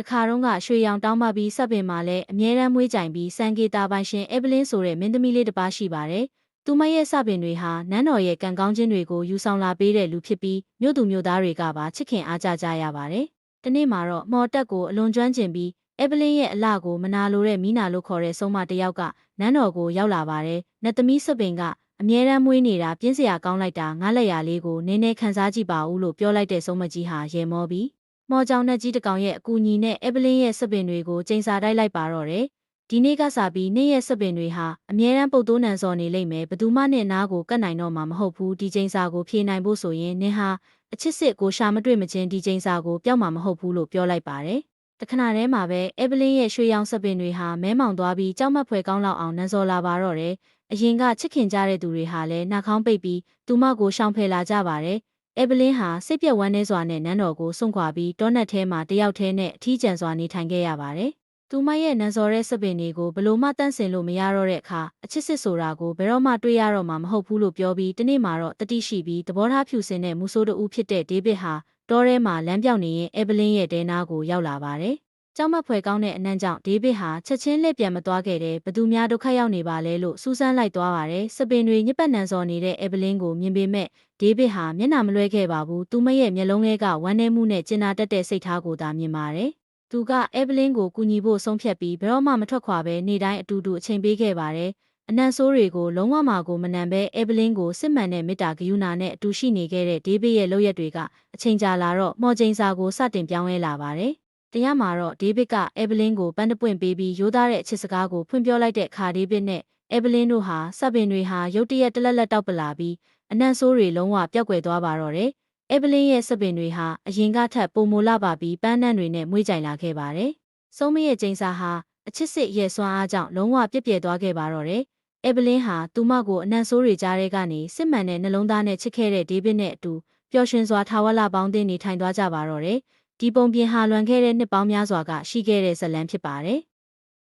တခါတော့ကရွှေရောင်တောင်းပပြီးဆက်ပင်မှာလည်းအမြဲတမ်းမွေးကြိုင်ပြီးစံကေတာပိုင်ရှင်အဲဗလင်းဆိုတဲ့မင်းသမီးလေးတစ်ပါးရှိပါတယ်။သူမရဲ့စပင်တွေဟာနန်းတော်ရဲ့ကံကောင်းခြင်းတွေကိုယူဆောင်လာပေးတဲ့လူဖြစ်ပြီးမြို့သူမြို့သားတွေကပါချစ်ခင်အားကြကြရပါတယ်။ဒီနေ့မှာတော့မော်တက်ကိုအလွန်ကျွမ်းကျင်ပြီးအဲဗလင်းရဲ့အလှကိုမနာလိုတဲ့မိနာလို့ခေါ်တဲ့ဆုံးမတစ်ယောက်ကနန်းတော်ကိုရောက်လာပါတယ်။နတ်သမီးစပင်ကအမြဲတမ်းမွေးနေတာပြင်းစရာကောင်းလိုက်တာငါလက်ရလေးကိုနည်းနည်းခန်းစားကြည့်ပါဦးလို့ပြောလိုက်တဲ့ဆုံးမကြီးဟာရေမောပြီး မော်ကြောင်နဲ့ကြီးတစ်ကောင်ရဲ့အကူအညီနဲ့အဲဗလင်းရဲ့စပင်တွေကိုချိန်စာတိုက်လိုက်ပါတော့တယ်ဒီနေ့ကစားပြီးနေ့ရဲ့စပင်တွေဟာအမြဲတမ်းပုတ်တိုးနံစော်နေလိမ့်မယ်ဘသူမှနဲ့နားကိုကတ်နိုင်တော့မှာမဟုတ်ဘူးဒီချိန်စာကိုဖြေနိုင်ဖို့ဆိုရင်နင်ဟာအချစ်စစ်ကိုရှာမတွေ့မချင်းဒီချိန်စာကိုပျောက်မှာမဟုတ်ဘူးလို့ပြောလိုက်ပါတယ်တခဏတည်းမှာပဲအဲဗလင်းရဲ့ရွှေရောင်စပင်တွေဟာမဲမောင်သွားပြီးကြောက်မက်ဖွယ်ကောင်းလောက်အောင်နန်းစော်လာပါတော့တယ်အရင်ကချစ်ခင်ကြတဲ့သူတွေဟာလည်းနှာခေါင်းပိတ်ပြီးသူမကိုရှောင်ဖယ်လာကြပါတယ်။ အဲဗလင်းဟာစိတ်ပြက်ဝမ်းနည်းစွာနဲ့နန်းတော်ကိုစွန့်ခွာပြီးတောနက်ထဲမှာတယောက်တည်းနဲ့အထီးကျန်စွာနေထိုင်ခဲ့ရပါတယ်။သူမရဲ့နန်းစော်တဲ့စပင်တွေကိုဘလို့မှတန့်စင်လို့မရတော့တဲ့အခါအချစ်စစ်ဆိုတာကိုဘယ်တော့မှတွေ့ရတော့မှာမဟုတ်ဘူးလို့ပြောပြီးတနေ့မှာတော့တတိရှိပြီးသဘောထားဖြူစင်တဲ့မူဆိုးတူဖြစ်တဲ့ဒေးဗစ်ဟာတောထဲမှာလမ်းပြောင်နေရင်အဲဗလင်းရဲ့တဲနာကိုရောက်လာပါတယ်။ ကြောက်မက်ဖွယ်ကောင်းတဲ့အနံ့ကြောင့်ဒေးဗစ်ဟာချက်ချင်းလက်ပြန်မသွားခဲ့တဲ့ဘသူများဒုက္ခရောက်နေပါလဲလို့စူးစမ်းလိုက်သွားပါတယ်။စပင်တွေညစ်ပတ်နံစော်နေတဲ့အဗလင်းကိုမြင်ပေမဲ့ဒေးဗစ်ဟာမျက်နှာမလွှဲခဲ့ပါဘူး။သူမရဲ့မျက်လုံးထဲကဝမ်းနည်းမှုနဲ့ကျင်နာတတ်တဲ့စိတ်ထားကိုသာမြင်ပါတယ်။သူကအဲဗလင်းကိုကူညီဖို့ဆုံးဖြတ်ပြီးဘယ်တော့မှမထွက်ခွာပဲနေတိုင်းအတူတူအချိန်ပေးခဲ့ပါတယ်။အနံဆိုးတွေကိုလုံးဝမှကိုမနံပဲအဲဗလင်းကိုစစ်မှန်တဲ့မေတ္တာဂရုဏာနဲ့အတူရှိနေခဲ့တဲ့ဒေးဗစ်ရဲ့လုပ်ရက်တွေကအချိန်ကြာလာတော့မော်ကျိန်စာကိုစတင်ပြောင်းလဲလာပါတယ်။ တရားမှာတော့ဒေးဗစ်ကအဲဗလင်းကိုပန်းတပွင့်ပေးပြီးရိုးသားတဲ့အချစ်စကားကိုဖွင့်ပြောလိုက်တဲ့အခါဒေးဗစ်နဲ့အဲဗလင်းတို့ဟာစပင်တွေဟာရုတ်တရက်တလက်လက်တောက်ပလာပြီးအနံ့ဆိုးတွေလုံးဝပျောက်ကွယ်သွားပါတော့တယ်။အဲဗလင်းရဲ့စပင်တွေဟာအရင်ကထက်ပိုမိုလာပါပြီးပန်းနှံ့တွေနဲ့မွေးကြိုင်လာခဲ့ပါတယ်။ဆုံးမရဲ့ကျင်းစာဟာအချစ်စစ်ရဲ့စွမ်းအားကြောင့်လုံးဝပြည့်ပြည့်သွားခဲ့ပါတော့တယ်။အဲဗလင်းဟာသူမကိုအနံ့ဆိုးတွေကြားထဲကနေစစ်မှန်တဲ့နှလုံးသားနဲ့ချစ်ခဲ့တဲ့ဒေးဗစ်နဲ့အတူပျော်ရွှင်စွာထာဝရပေါင်းသင်းနေထိုင်သွားကြပါတော့တယ်။ ဒီပုံပြင်ဟာလွန်ခဲ့တဲ့နှစ်ပေါင်းများစွာကရှိခဲ့တဲ့ဇလံဖြစ်ပါတယ်